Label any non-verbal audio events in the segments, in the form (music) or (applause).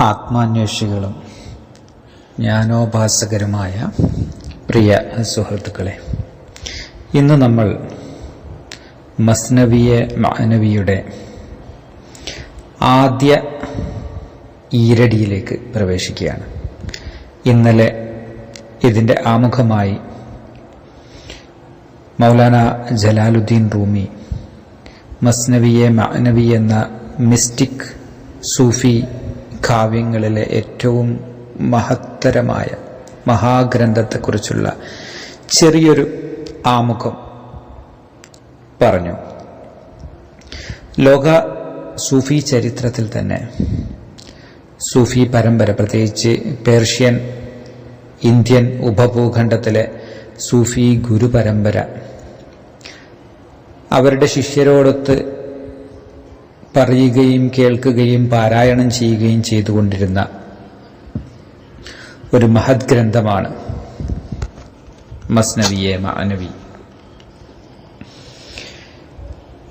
ആത്മാന്വേഷികളും. ജ്ഞാനോപാസകരുമായ പ്രിയ സുഹൃത്തുക്കളെ ഇന്ന് നമ്മൾ മസ്നവിയെ മാനവിയുടെ ആദ്യ ഈരടിയിലേക്ക് പ്രവേശിക്കുകയാണ്. ഇന്നലെ ഇതിന്റെ ആമുഖമായി മൗലാന ജലാലുദ്ദീൻ റൂമി മസ്നവിയെ മാനവി എന്ന മിസ്റ്റിക് സൂഫി കാവ്യങ്ങളിലെ ഏറ്റവും മഹത്തരമായ മഹാഗ്രന്ഥത്തെക്കുറിച്ചുള്ള ചെറിയൊരു ആമുഖം പറഞ്ഞു. ലോക സൂഫി ചരിത്രത്തിൽ തന്നെ സൂഫി പരമ്പര പ്രത്യേകിച്ച് പേർഷ്യൻ ഇന്ത്യൻ ഉപഭൂഖണ്ഡത്തിലെ സൂഫി ഗുരു പരമ്പര അവരുടെ ശിഷ്യരോടൊത്ത് പറയുകയും കേൾക്കുകയും പാരായണം ചെയ്യുകയും ചെയ്തുകൊണ്ടിരുന്ന ഒരു മഹത് ഗ്രന്ഥമാണ് മസ്നവിയെ മാനവി.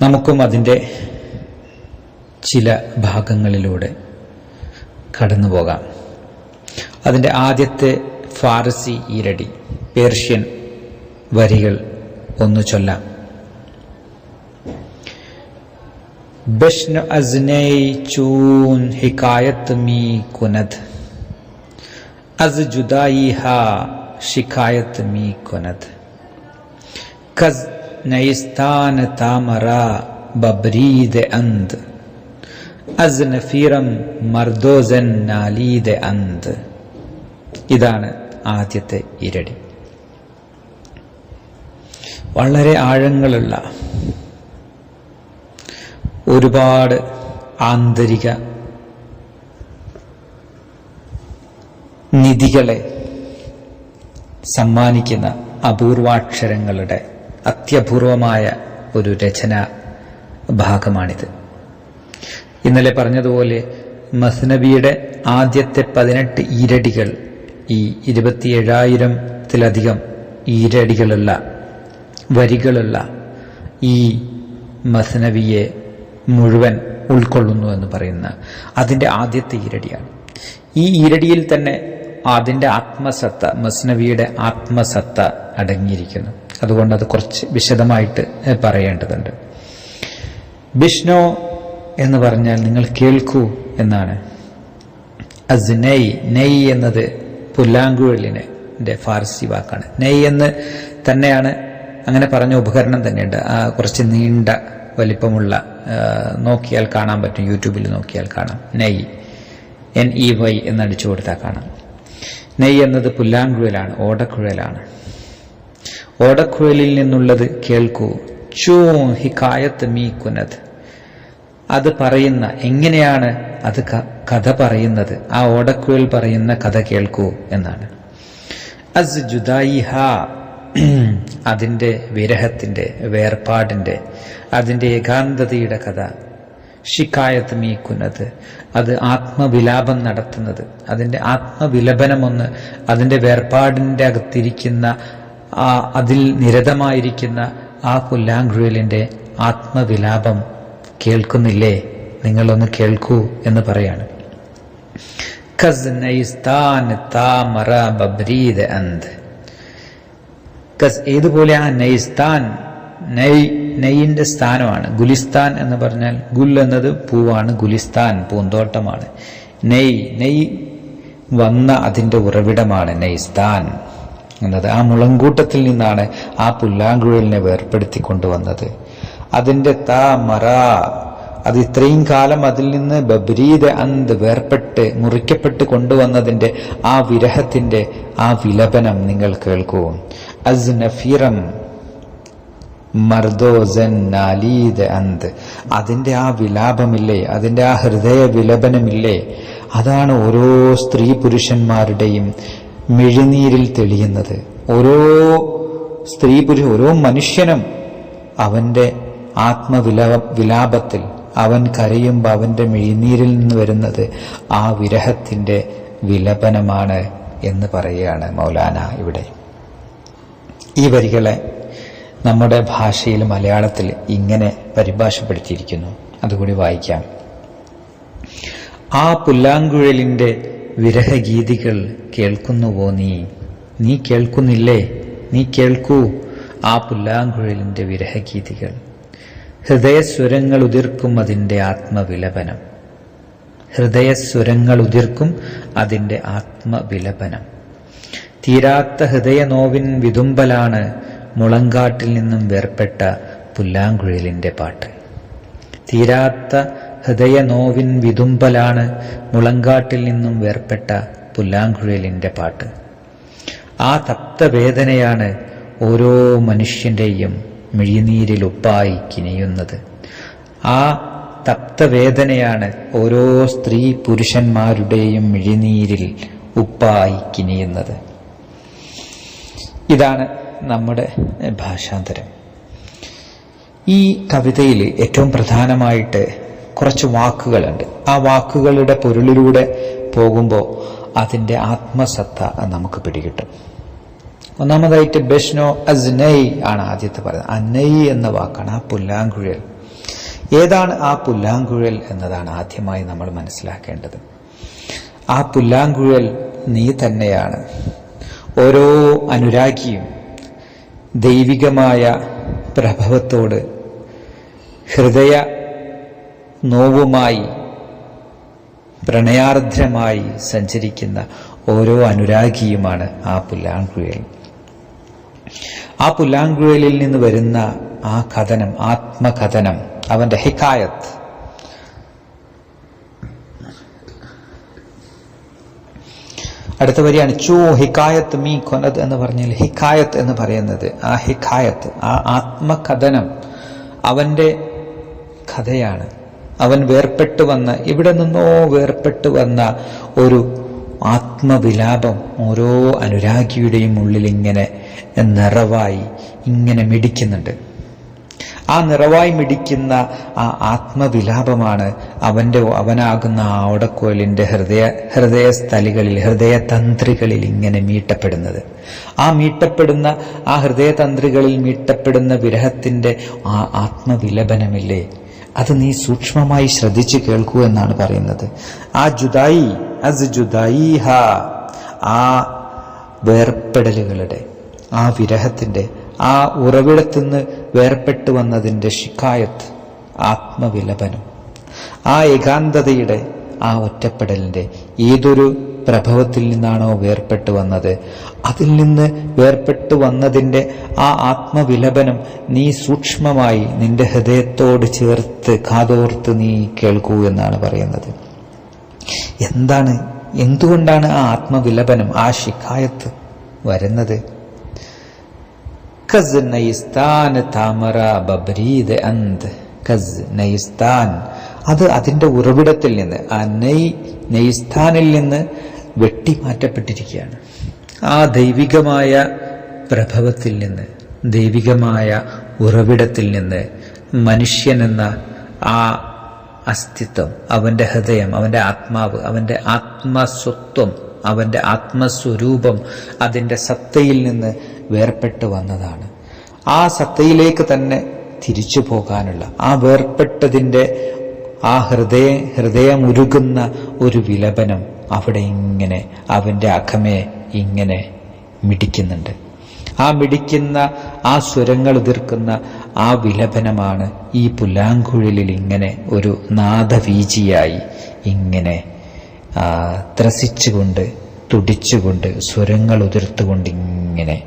നമുക്കും അതിന്റെ ചില ഭാഗങ്ങളിലൂടെ കടന്നു പോകാം. അതിന്റെ ആദ്യത്തെ ഫാർസി ഈരടി പേർഷ്യൻ വരികൾ ഒന്നു ചൊല്ലാം. ബഷ്ന അസ്നൈ ചൂൻ ഹിക്കായത്ത് മീ കുനത് അസ് ജുദായി ഹാ ഷിക്കായത്ത് മീ കുനത് കസ് നയിസ്ഥാന താമറ ബബ്രീദ് അന്ത് അസ് നഫീറം മർദോസൻ നാലീദ് അന്ത് ഇതാണ് ആദ്യത്തെ ഇരടി. വളരെ ആഴങ്ങളുള്ള ഒരുപാട് ആന്തരിക നിധികളെ സമ്മാനിക്കുന്ന അപൂർവാക്ഷരങ്ങളുടെ അത്യപൂർവമായ ഒരു രചന ഭാഗമാണിത്. ഇന്നലെ പറഞ്ഞതുപോലെ മസ്നബിയുടെ ആദ്യത്തെ പതിനെട്ട് ഈരടികൾ ഈ ഇരുപത്തിയേഴായിരത്തിലധികം ഈരടികളുള്ള വരികളുള്ള ഈ മസ്നവിയെ മുഴുവൻ ഉൾക്കൊള്ളുന്നു എന്ന് പറയുന്ന അതിന്റെ ആദ്യത്തെ ഈരടിയാണ്. ഈ ഈരടിയിൽ തന്നെ അതിന്റെ ആത്മസത്ത മസ്നവിയുടെ ആത്മസത്ത അടങ്ങിയിരിക്കുന്നു. അതുകൊണ്ട് അത് കുറച്ച് വിശദമായിട്ട് പറയേണ്ടതുണ്ട്. ബിഷ്ണു എന്ന് പറഞ്ഞാൽ നിങ്ങൾ കേൾക്കൂ എന്നാണ്. അസ് നെയ് നെയ് എന്നത് പുല്ലാങ്കുഴലിനെ ഫാർസി വാക്കാണ്. നെയ് എന്ന് തന്നെയാണ് അങ്ങനെ പറഞ്ഞ ഉപകരണം തന്നെയുണ്ട്. ആ കുറച്ച് നീണ്ട വലിപ്പമുള്ള നോക്കിയാൽ കാണാൻ പറ്റും യൂട്യൂബിൽ നോക്കിയാൽ കാണാം. നെയ് എൻ ഇ വൈ എന്നടിച്ചു കൊടുത്താൽ കാണാം. നെയ് എന്നത് പുല്ലാങ്കുഴലാണ് ഓടക്കുഴലാണ്. ഓടക്കുഴലിൽ നിന്നുള്ളത് കേൾക്കൂ. ചൂ ഹിക്കായത്ത് മീ കുനത് അത് പറയുന്ന എങ്ങനെയാണ് അത് കഥ പറയുന്നത്? ആ ഓടക്കുഴൽ പറയുന്ന കഥ കേൾക്കൂ എന്നാണ്. അസ് ജുദായി ഹാ (clears throat) അതിന്റെ വിരഹത്തിന്റെ വേർപാടിന്റെ അതിന്റെ ഏകാന്തതയുടെ കഥ. ഷിക്കായത്ത് മീക്കുന്നത് അത് ആത്മവിലാപം നടത്തുന്നത്. അതിന്റെ ആത്മവിലപനമൊന്ന് അതിന്റെ വേർപാടിന്റെ അകത്തിരിക്കുന്ന ആ അതിൽ നിരതമായിരിക്കുന്ന ആ പുല്ലാങ്കുഴലിന്റെ ആത്മവിലാപം കേൾക്കുന്നില്ലേ? നിങ്ങളൊന്ന് കേൾക്കൂ എന്ന് പറയാണ്. ഖസ് നൈസ്താൻ താമറ ബബ്രീദ് അന്ത്. കസ് ഏതുപോലെ ആ നൈസ്താൻ നൈ നെയ്യിന്റെ സ്ഥാനമാണ്. ഗുലിസ്ഥാൻ എന്ന് പറഞ്ഞാൽ ഗുൽ എന്നത് പൂവാണ്. ഗുലിസ്ഥാൻ പൂന്തോട്ടമാണ്. നെയ് നെയ് വന്ന അതിന്റെ ഉറവിടമാണ് നെയ്സ്ഥാൻ എന്നത്. ആ മുളങ്കൂട്ടത്തിൽ നിന്നാണ് ആ പുല്ലാങ്കുഴലിനെ വേർപ്പെടുത്തി കൊണ്ടുവന്നത്. അതിന്റെ താ മറ അത് ഇത്രയും കാലം അതിൽ നിന്ന് ബബ്രീദ് അന്ത് വേർപെട്ട് മുറിക്കപ്പെട്ട് കൊണ്ടുവന്നതിന്റെ ആ വിരഹത്തിന്റെ ആ വിലപനം നിങ്ങൾ കേൾക്കൂ. അസ് നഫീറം മർദോസൻ നാലീദ് അന്ത്. അതിന്റെ ആ വിലാപമില്ലേ അതിന്റെ ആ ഹൃദയ വിലപനമില്ലേ അതാണ് ഓരോ സ്ത്രീ പുരുഷന്മാരുടെയും മിഴിനീരിൽ തെളിയുന്നത്. ഓരോ സ്ത്രീ പുരുഷ ഓരോ മനുഷ്യനും അവന്റെ ആത്മവില വിലാപത്തിൽ അവൻ കരയുമ്പോൾ അവന്റെ മിഴിനീരിൽ നിന്ന് വരുന്നത് ആ വിരഹത്തിന്റെ വിലപനമാണ് എന്ന് പറയുകയാണ് മൗലാന ഇവിടെ. ഈ വരികളെ നമ്മുടെ ഭാഷയിൽ മലയാളത്തിൽ ഇങ്ങനെ പരിഭാഷപ്പെടുത്തിയിരിക്കുന്നു. അതുകൂടി വായിക്കാം. ആ പുല്ലാങ്കുഴലിന്റെ വിരഹഗീതികൾ കേൾക്കുന്നുവോ നീ? നീ കേൾക്കുന്നില്ലേ? നീ കേൾക്കൂ ആ പുല്ലാങ്കുഴലിന്റെ വിരഹഗീതികൾ. ഹൃദയസ്വരങ്ങൾ ഉതിർക്കും അതിന്റെ ആത്മവിലപനം. ഹൃദയസ്വരങ്ങൾ ഉതിർക്കും അതിന്റെ ആത്മവിലപനം. തീരാത്ത ഹൃദയനോവിൻ വിതുമ്പലാണ് മുളങ്കാട്ടിൽ നിന്നും വേർപ്പെട്ട പുല്ലാങ്കുഴലിന്റെ പാട്ട്. തീരാത്ത ഹൃദയനോവിൻ വിതുമ്പലാണ് മുളങ്കാട്ടിൽ നിന്നും വേർപ്പെട്ട പുല്ലാങ്കുഴലിന്റെ പാട്ട്. ആ തപ്തവേദനയാണ് ഓരോ മനുഷ്യന്റെയും മിഴിനീരിൽ ഉപ്പായി കിനിയുന്നത്. ആ തപ്തവേദനയാണ് ഓരോ സ്ത്രീ പുരുഷന്മാരുടെയും മിഴിനീരിൽ ഉപ്പായി കിനിയുന്നത്. ഇതാണ് നമ്മുടെ ഭാഷാന്തരം. ഈ കവിതയിൽ ഏറ്റവും പ്രധാനമായിട്ട് കുറച്ച് വാക്കുകളുണ്ട്. ആ വാക്കുകളുടെ പൊരുളിലൂടെ പോകുമ്പോൾ അതിന്റെ ആത്മസത്ത നമുക്ക് പിടികിട്ടും. ഒന്നാമതായിട്ട് ബെഷ്നോ അസ്നൈ ആണ് ആദ്യത്തെ പറയുന്നത്. അന്നൈ എന്ന വാക്കാണ് ആ പുല്ലാങ്കുഴൽ. ഏതാണ് ആ പുല്ലാങ്കുഴൽ എന്നതാണ് ആദ്യമായി നമ്മൾ മനസ്സിലാക്കേണ്ടത്. ആ പുല്ലാങ്കുഴൽ നീ തന്നെയാണ്. ഓരോ അനുരാഗിയും ദൈവികമായ പ്രഭവത്തോട് ഹൃദയ നോവുമായി പ്രണയാർദ്രമായി സഞ്ചരിക്കുന്ന ഓരോ അനുരാഗിയുമാണ് ആ പുല്ലാങ്കുഴൽ. ആ പുല്ലാങ്കുഴലിൽ നിന്ന് വരുന്ന ആ കഥനം ആത്മകഥനം അവന്റെ ഹിക്കായത്ത് അടുത്ത വരിയാണ് ചൂ ഹിക്കായത്ത് മീ കൊനത് എന്ന് പറഞ്ഞാൽ ഹിക്കായത്ത് എന്ന് പറയുന്നത്. ആ ഹിക്കായത്ത് ആ ആത്മകഥനം അവന്റെ കഥയാണ്. അവൻ വേർപെട്ടു വന്ന ഇവിടെ നിന്നോ വേർപെട്ടു വന്ന ഒരു ആത്മവിലാപം ഓരോ അനുരാഗിയുടെയും ഉള്ളിൽ ഇങ്ങനെ നിറവായി ഇങ്ങനെ മിടിക്കുന്നുണ്ട്. ആ നിറവായി മിടിക്കുന്ന ആ ആത്മവിലാപമാണ് അവന്റെ അവനാകുന്ന ആ ഓടക്കോലിന്റെ ഹൃദയ ഹൃദയസ്ഥലികളിൽ ഹൃദയതന്ത്രികളിൽ ഇങ്ങനെ മീട്ടപ്പെടുന്നത്. ആ മീട്ടപ്പെടുന്ന ആ ഹൃദയതന്ത്രികളിൽ മീട്ടപ്പെടുന്ന വിരഹത്തിന്റെ ആ ആത്മവിലപനമില്ലേ? അത് നീ സൂക്ഷ്മമായി ശ്രദ്ധിച്ച് കേൾക്കൂ എന്നാണ് പറയുന്നത്. ആ ജുദായി അസ് ജുദായി ഹ ആ വേർപ്പെടലുകളുടെ ആ വിരഹത്തിന്റെ ആ ഉറവിടത്തുനിന്ന് വേർപെട്ടു വന്നതിന്റെ ശിക്കായത്ത് ആത്മവിലപനം. ആ ഏകാന്തതയുടെ ആ ഒറ്റപ്പെടലിന്റെ ഏതൊരു പ്രഭവത്തിൽ നിന്നാണോ വേർപെട്ടു വന്നത് അതിൽ നിന്ന് വേർപെട്ടു വന്നതിന്റെ ആ ആത്മവിലപനം നീ സൂക്ഷ്മമായി നിന്റെ ഹൃദയത്തോട് ചേർത്ത് കാതോർത്ത് നീ കേൾക്കൂ എന്നാണ് പറയുന്നത്. എന്താണ് എന്തുകൊണ്ടാണ് ആ ആത്മവിലപനം ആ ശിക്കായത്ത് വരുന്നത്? കസ് നയിസ്താൻ താമര ബബ്രീദ് അന്ത്. കസ് നയിസ്താൻ അത് അതിന്റെ ഉറവിടത്തിൽ നിന്ന് ആ നെയ് നെയ്സ്ഥാനിൽ നിന്ന് വെട്ടിമാറ്റപ്പെട്ടിരിക്കുകയാണ്. ആ ദൈവികമായ പ്രഭവത്തിൽ നിന്ന് ദൈവികമായ ഉറവിടത്തിൽ നിന്ന് മനുഷ്യനെന്ന ആ അസ്തിത്വം അവന്റെ ഹൃദയം അവന്റെ ആത്മാവ് അവന്റെ ആത്മസ്വത്വം അവന്റെ ആത്മസ്വരൂപം അതിന്റെ സത്തയിൽ നിന്ന് വേർപെട്ട് വന്നതാണ്. ആ സത്തയിലേക്ക് തന്നെ തിരിച്ചു പോകാനുള്ള ആ വേർപെട്ടതിന്റെ ആ ഹൃദയ ഹൃദയമുരുകുന്ന ഒരു വിലപനം അവിടെ ഇങ്ങനെ അവന്റെ അഖമേ ഇങ്ങനെ മിടിക്കുന്നുണ്ട്. ആ മിടിക്കുന്ന ആ സ്വരങ്ങൾ ഉതിർക്കുന്ന ആ വിലപനമാണ് ഈ പുല്ലാങ്കുഴലിൽ ഇങ്ങനെ ഒരു നാദവീചിയായി ഇങ്ങനെ ത്രസിച്ചുകൊണ്ട് തുടിച്ചുകൊണ്ട് സ്വരങ്ങൾ ഉതിർത്തുകൊണ്ട് ഇങ്ങനെ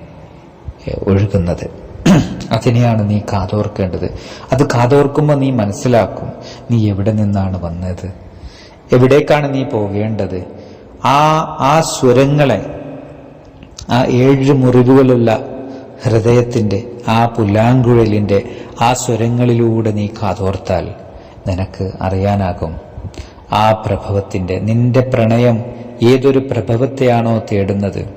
ഒഴുകുന്നത്. അതിനെയാണ് നീ കാതോർക്കേണ്ടത്. അത് കാതോർക്കുമ്പോൾ നീ മനസ്സിലാക്കും നീ എവിടെ നിന്നാണ് വന്നത്. എവിടേക്കാണ് നീ പോകേണ്ടത്? ആ ആ സ്വരങ്ങളെ ആ ഏഴ് മുറിവുകളുള്ള ഹൃദയത്തിന്റെ ആ പുല്ലാങ്കുഴലിന്റെ ആ സ്വരങ്ങളിലൂടെ നീ കാതോർത്താൽ നിനക്ക് അറിയാനാകും. ആ പ്രഭവത്തിന്റെ നിന്റെ പ്രണയം ഏതൊരു പ്രഭവത്തെയാണോ തേടുന്നത്?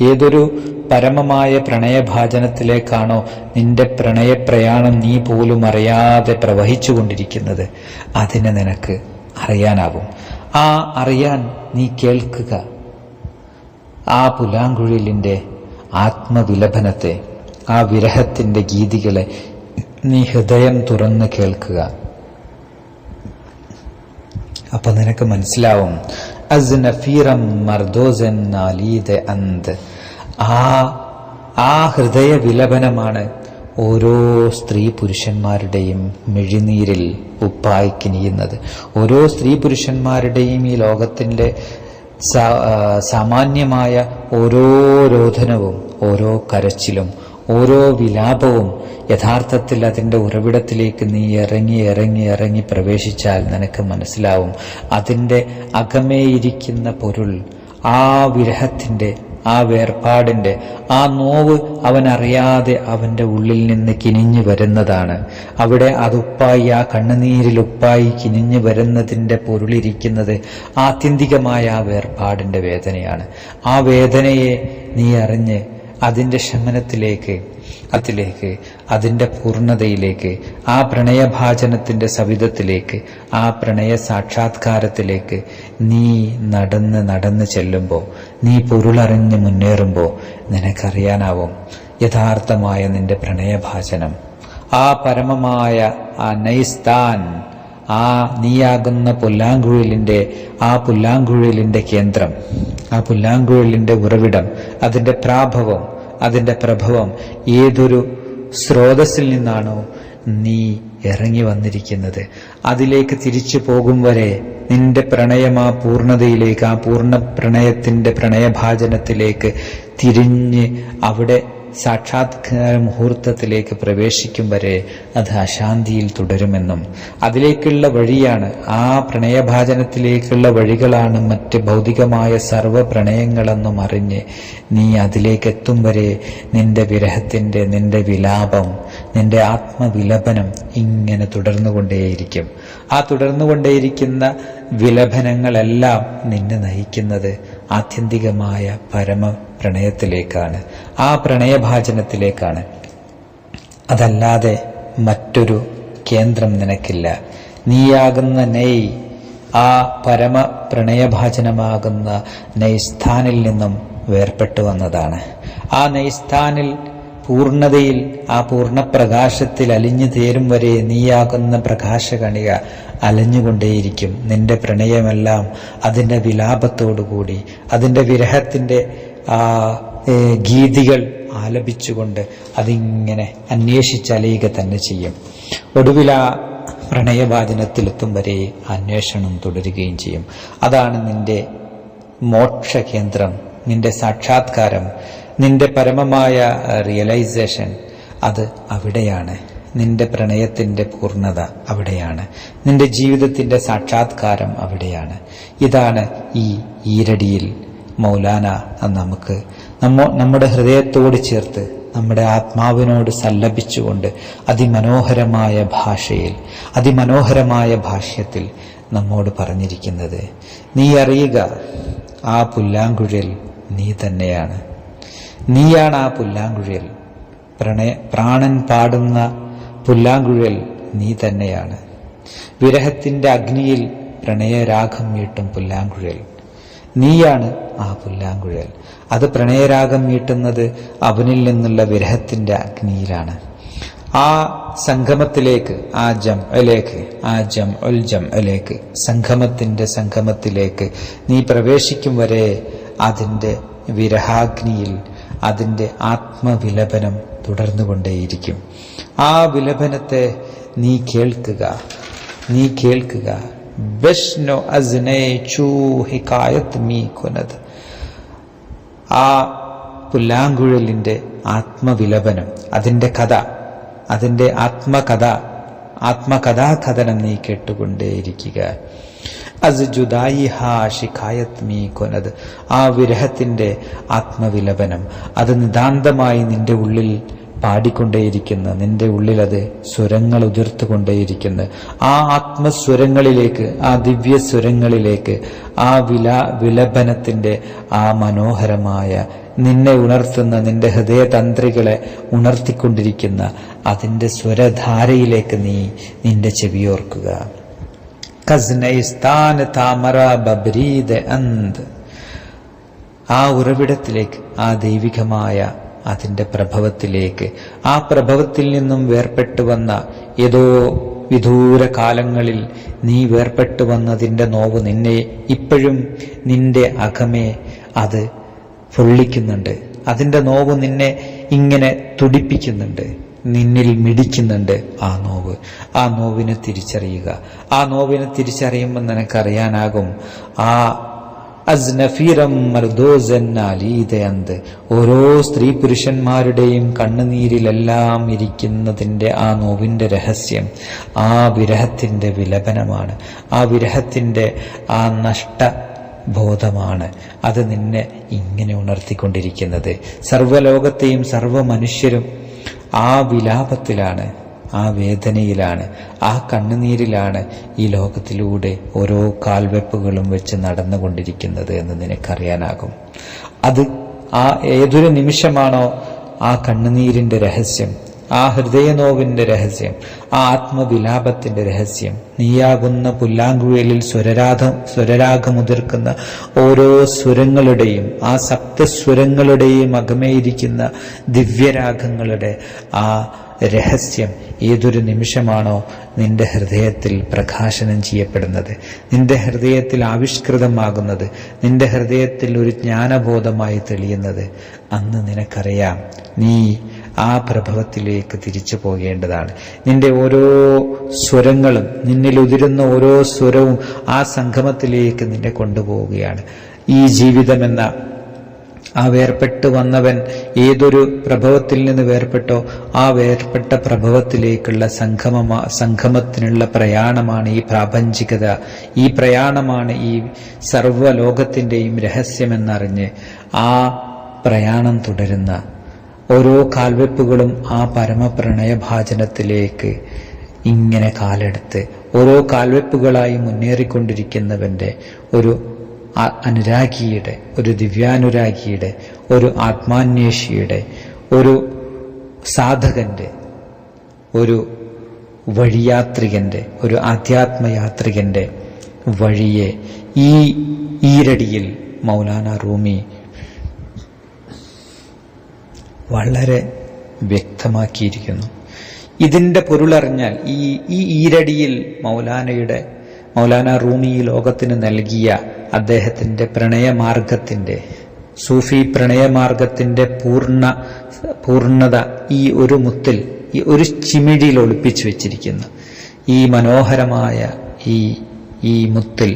ഏതൊരു പരമമായ പ്രണയഭാജനത്തിലേക്കാണോ നിന്റെ പ്രണയപ്രയാണം നീ പോലും അറിയാതെ പ്രവഹിച്ചു കൊണ്ടിരിക്കുന്നത് അതിനെ നിനക്ക് അറിയാനാകും ആ അറിയാൻ നീ കേൾക്കുക. ആ പുലാങ്കുഴലിന്റെ ആത്മവിലപനത്തെ ആ വിരഹത്തിന്റെ ഗീതികളെ നീ ഹൃദയം തുറന്ന് കേൾക്കുക. അപ്പൊ നിനക്ക് മനസ്സിലാവും. അസ് നഫീറം മർദോസൻ നാലീദെ അന്ത്. ആ ആ ഹൃദയ വിലപനമാണ് ഓരോ സ്ത്രീ പുരുഷന്മാരുടെയും മിഴിനീരിൽ ഉപ്പായി കിനിയുന്നത് ഓരോ സ്ത്രീ പുരുഷന്മാരുടെയും ഈ ലോകത്തിന്റെ സാമാന്യമായ ഓരോ രോധനവും ഓരോ കരച്ചിലും ഓരോ വിലാപവും യഥാർത്ഥത്തിൽ അതിന്റെ ഉറവിടത്തിലേക്ക് നീ ഇറങ്ങി ഇറങ്ങി ഇറങ്ങി പ്രവേശിച്ചാൽ നിനക്ക് മനസ്സിലാവും. അതിന്റെ അകമേയിരിക്കുന്ന പൊരുൾ ആ വിരഹത്തിന്റെ ആ വേർപാടിന്റെ ആ നോവ് അവനറിയാതെ അവന്റെ ഉള്ളിൽ നിന്ന് കിനിഞ്ഞു വരുന്നതാണ്. അവിടെ അതുപ്പായി ആ കണ്ണുനീരിൽ ഉപ്പായി കിനിഞ്ഞു വരുന്നതിന്റെ പൊരുളിരിക്കുന്നത് ആത്യന്തികമായ ആ വേർപാടിന്റെ വേദനയാണ്. ആ വേദനയെ നീ അറിഞ്ഞ് അതിന്റെ ശമനത്തിലേക്ക് അതിലേക്ക് അതിന്റെ പൂർണതയിലേക്ക് ആ പ്രണയഭാചനത്തിന്റെ സവിധത്തിലേക്ക് ആ പ്രണയ സാക്ഷാത്കാരത്തിലേക്ക് നീ നടന്ന് നടന്ന് ചെല്ലുമ്പോൾ നീ പൊരുളറിഞ്ഞ് മുന്നേറുമ്പോൾ നിനക്കറിയാനാവും യഥാർത്ഥമായ നിന്റെ പ്രണയഭാചനം ആ പരമമായ ആ നൈസ്താൻ ആ നീയാകുന്ന പുല്ലാങ്കുഴലിന്റെ ആ പുല്ലാങ്കുഴലിന്റെ കേന്ദ്രം ആ പുല്ലാങ്കുഴലിന്റെ ഉറവിടം അതിന്റെ പ്രാഭവം അതിന്റെ പ്രഭവം ഏതൊരു സ്രോതസ്സിൽ നിന്നാണോ നീ ഇറങ്ങി വന്നിരിക്കുന്നത്. അതിലേക്ക് തിരിച്ചു പോകും വരെ നിന്റെ പ്രണയം ആ പൂർണതയിലേക്ക് ആ പൂർണ പ്രണയത്തിന്റെ പ്രണയഭാജനത്തിലേക്ക് തിരിഞ്ഞ് അവിടെ സാക്ഷാത്കാര മുഹൂർത്തത്തിലേക്ക് പ്രവേശിക്കും വരെ അത് അശാന്തിയിൽ തുടരുമെന്നും അതിലേക്കുള്ള വഴിയാണ് ആ പ്രണയഭാചനത്തിലേക്കുള്ള വഴികളാണ് മറ്റ് ഭൗതികമായ സർവ പ്രണയങ്ങളെന്നും അറിഞ്ഞ് നീ അതിലേക്ക് എത്തും വരെ നിന്റെ വിരഹത്തിന്റെ നിന്റെ വിലാപം നിന്റെ ആത്മവിലപനം ഇങ്ങനെ തുടർന്നുകൊണ്ടേയിരിക്കും. ആ തുടർന്നുകൊണ്ടേയിരിക്കുന്ന വിലപനങ്ങളെല്ലാം നിന്നെ നയിക്കുന്നത് ആത്യന്തികമായ പരമ പ്രണയത്തിലേക്കാണ് ആ പ്രണയഭാചനത്തിലേക്കാണ് അതല്ലാതെ മറ്റൊരു കേന്ദ്രം നിനക്കില്ല. നീയാകുന്ന നെയ് ആ പരമ പ്രണയഭാചനമാകുന്ന നെയ്സ്ഥാനിൽ നിന്നും വേർപെട്ടു വന്നതാണ്. ആ നെയ്സ്ഥാനിൽ പൂർണതയിൽ ആ പൂർണപ്രകാശത്തിൽ അലിഞ്ഞു തീരും വരെ നീയാകുന്ന പ്രകാശകണിക അലഞ്ഞുകൊണ്ടേയിരിക്കും. നിന്റെ പ്രണയമെല്ലാം അതിന്റെ വിലാപത്തോടുകൂടി അതിന്റെ വിരഹത്തിന്റെ ഗീതികൾ ആലപിച്ചുകൊണ്ട് അതിങ്ങനെ അന്വേഷിച്ചലയുക തന്നെ ചെയ്യും. ഒടുവിൽ ആ പ്രണയവാചനത്തിലെത്തും വരെ അന്വേഷണം തുടരുകയും ചെയ്യും. അതാണ് നിന്റെ മോക്ഷകേന്ദ്രം നിന്റെ സാക്ഷാത്കാരം. നിന്റെ പരമമായ റിയലൈസേഷൻ അത് അവിടെയാണ്. നിന്റെ പ്രണയത്തിന്റെ പൂർണത അവിടെയാണ്. നിന്റെ ജീവിതത്തിന്റെ സാക്ഷാത്കാരം അവിടെയാണ്. ഇതാണ് ഈ ഈരടിയിൽ മൗലാന നമുക്ക് നമ്മ നമ്മുടെ ഹൃദയത്തോട് ചേർത്ത് നമ്മുടെ ആത്മാവിനോട് സല്ലപിച്ചുകൊണ്ട് അതിമനോഹരമായ ഭാഷയിൽ അതിമനോഹരമായ ഭാഷ്യത്തിൽ നമ്മോട് പറഞ്ഞിരിക്കുന്നത് നീ അറിയുക ആ പുല്ലാങ്കുഴൽ നീ തന്നെയാണ്. നീയാണ് ആ പുല്ലാങ്കുഴൽ. പ്രണയ പ്രാണൻ പാടുന്ന പുല്ലാങ്കുഴൽ നീ തന്നെയാണ്. വിരഹത്തിന്റെ അഗ്നിയിൽ പ്രണയരാഗം മീട്ടും പുല്ലാങ്കുഴൽ. നീയാണ് ആ പുല്ലാങ്കുഴൽ. അത് പ്രണയരാഗം മീട്ടുന്നത് അവനിൽ നിന്നുള്ള വിരഹത്തിന്റെ അഗ്നിയിലാണ്. ആ സംഗമത്തിലേക്ക് ആ ജം അലേക്ക് ആ ജം ഉൽ ജം അലേക്ക് സംഗമത്തിന്റെ സംഗമത്തിലേക്ക് നീ പ്രവേശിക്കും വരെ അതിന്റെ വിരഹാഗ്നിയിൽ അതിന്റെ ആത്മവിലപനം തുടർന്നുകൊണ്ടേയിരിക്കും. ആ വിലപനത്തെ നീ കേൾക്കുക. നീ കേൾക്കുക. കൊനത് ആ പുല്ലാങ്കുഴലിന്റെ ആത്മവിലപനം അതിന്റെ കഥ അതിന്റെ ആത്മകഥ ആത്മകഥാകഥനം നീ കേട്ടുകൊണ്ടേയിരിക്കുക. അസ് ജുദായി ഹാ ഷിഖായത് മീ കൊനത് ആ വിരഹത്തിന്റെ ആത്മവിലപനം അത് നിതാന്തമായി നിന്റെ ഉള്ളിൽ പാടിക്കൊണ്ടേയിരിക്കുന്ന നിന്റെ ഉള്ളിൽ അത് സ്വരങ്ങൾ ഉതിർത്തുകൊണ്ടേയിരിക്കുന്നു ആ ആത്മസ്വരങ്ങളിലേക്ക് ആ ദിവ്യ സ്വരങ്ങളിലേക്ക് ആ വില വിലപനത്തിന്റെ ആ മനോഹരമായ നിന്നെ ഉണർത്തുന്ന നിന്റെ ഹൃദയതന്ത്രികളെ ഉണർത്തിക്കൊണ്ടിരിക്കുന്ന അതിന്റെ സ്വരധാരയിലേക്ക് നീ നിന്റെ ചെവിയോർക്കുക കസ്നൈസ്ഥാൻ താമര ബബ്രീദ് അന്ത്. ആ ഉറവിടത്തിലേക്ക് ആ ദൈവികമായ അതിന്റെ പ്രഭവത്തിലേക്ക് ആ പ്രഭവത്തിൽ നിന്നും വേർപെട്ടു വന്ന ഏതോ വിദൂര കാലങ്ങളിൽ നീ വേർപെട്ടു വന്നതിന്റെ നോവ് നിന്നെ ഇപ്പോഴും നിന്റെ അകമേ അത് പൊള്ളിക്കുന്നുണ്ട്. അതിന്റെ നോവ് നിന്നെ ഇങ്ങനെ തുടിപ്പിക്കുന്നുണ്ട്. നിന്നിൽ മിടിക്കുന്നുണ്ട് ആ നോവ്. ആ നോവിനെ തിരിച്ചറിയുക. ആ നോവിനെ തിരിച്ചറിയുമ്പോൾ നിനക്കറിയാനാകും. ആ അസ്നഫീറം മർദോസൻ അലീതയന്ത്. ഓരോ സ്ത്രീ പുരുഷന്മാരുടെയും കണ്ണുനീരിലെല്ലാം ഇരിക്കുന്നതിന്റെ ആ നോവിന്റെ രഹസ്യം ആ വിരഹത്തിന്റെ വിലപനമാണ്. ആ വിരഹത്തിന്റെ ആ നഷ്ട ബോധമാണ് അത് നിന്നെ ഇങ്ങനെ ഉണർത്തിക്കൊണ്ടിരിക്കുന്നത്. സർവലോകത്തെയും സർവ മനുഷ്യരും ആ വിലാപത്തിലാണ് ആ വേദനയിലാണ് ആ കണ്ണുനീരിലാണ് ഈ ലോകത്തിലൂടെ ഓരോ കാൽവെപ്പുകളും വെച്ച് നടന്നുകൊണ്ടിരിക്കുന്നത് എന്ന് നിനക്കറിയാനാകും. അത് ആ ഏതൊരു നിമിഷമാണോ ആ കണ്ണുനീരിന്റെ രഹസ്യം? ആ ഹൃദയനോവിന്റെ രഹസ്യം ആ ആത്മവിലാപത്തിന്റെ രഹസ്യം നീയാകുന്ന പുല്ലാങ്കുഴലിൽ സ്വരരാധം സ്വരരാഗമുതിർക്കുന്ന ഓരോ സ്വരങ്ങളുടെയും ആ സപ്തസ്വരങ്ങളുടെയും അകമേയിരിക്കുന്ന ദിവ്യരാഗങ്ങളുടെ ആ രഹസ്യം ഏതൊരു നിമിഷമാണോ നിന്റെ ഹൃദയത്തിൽ പ്രകാശനം ചെയ്യപ്പെടുന്നത്. നിന്റെ ഹൃദയത്തിൽ ആവിഷ്കൃതമാകുന്നത് നിന്റെ ഹൃദയത്തിൽ ഒരു ജ്ഞാനബോധമായി തെളിയുന്നത്. അന്ന് നിനക്കറിയാം നീ ആ പ്രഭവത്തിലേക്ക് തിരിച്ചു പോകേണ്ടതാണ്. നിന്റെ ഓരോ സ്വരങ്ങളും നിന്നിൽ ഉതിരുന്ന ഓരോ സ്വരവും ആ സംഗമത്തിലേക്ക് നിന്നെ കൊണ്ടുപോവുകയാണ്. ഈ ജീവിതമെന്ന ആ വേർപെട്ട് വന്നവൻ ഏതൊരു പ്രഭവത്തിൽ നിന്ന് വേർപെട്ടോ ആ വേർപെട്ട പ്രഭവത്തിലേക്കുള്ള സംഗമ സംഗമത്തിനുള്ള പ്രയാണമാണ് ഈ പ്രാപഞ്ചികത. ഈ പ്രയാണമാണ് ഈ സർവലോകത്തിന്റെയും രഹസ്യമെന്നറിഞ്ഞ് ആ പ്രയാണം തുടരുന്ന ഓരോ കാൽവെപ്പുകളും ആ പരമപ്രണയ പരമപ്രണയഭാചനത്തിലേക്ക് ഇങ്ങനെ കാലെടുത്ത് ഓരോ കാൽവെപ്പുകളായി മുന്നേറിക്കൊണ്ടിരിക്കുന്നവന്റെ ഒരു അനുരാഗിയുടെ ഒരു ദിവ്യാനുരാഗിയുടെ ഒരു ആത്മാന്വേഷിയുടെ ഒരു സാധകന്റെ ഒരു വഴിയാത്രികന്റെ ഒരു ആധ്യാത്മയാത്രികന്റെ വഴിയെ ഈ ഈരടിയിൽ മൗലാന റൂമി വളരെ വ്യക്തമാക്കിയിരിക്കുന്നു. ഇതിന്റെ പൊരുളറിഞ്ഞാൽ ഈ ഈ ഈരടിയിൽ മൗലാനയുടെ മൗലാന റൂമി ലോകത്തിന് നൽകിയ അദ്ദേഹത്തിന്റെ പ്രണയമാർഗത്തിന്റെ സൂഫി പ്രണയമാർഗത്തിന്റെ പൂർണ പൂർണത ഈ ഒരു മുത്തിൽ ഈ ഒരു ചിമിഴിയിൽ ഒളിപ്പിച്ചു വെച്ചിരിക്കുന്നു. ഈ മനോഹരമായ ഈ ഈ മുത്തിൽ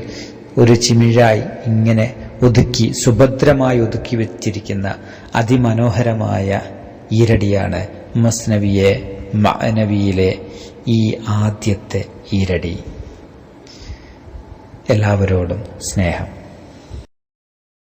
ഒരു ചിമിഴായി ഇങ്ങനെ ഒതുക്കി സുഭദ്രമായി ഒതുക്കി വെച്ചിരിക്കുന്ന അതിമനോഹരമായ ഈരടിയാണ് മസ്നവിയെ മനവിയിലെ ഈ ആദ്യത്തെ ഈരടി. എല്ലാവരോടും സ്നേഹം.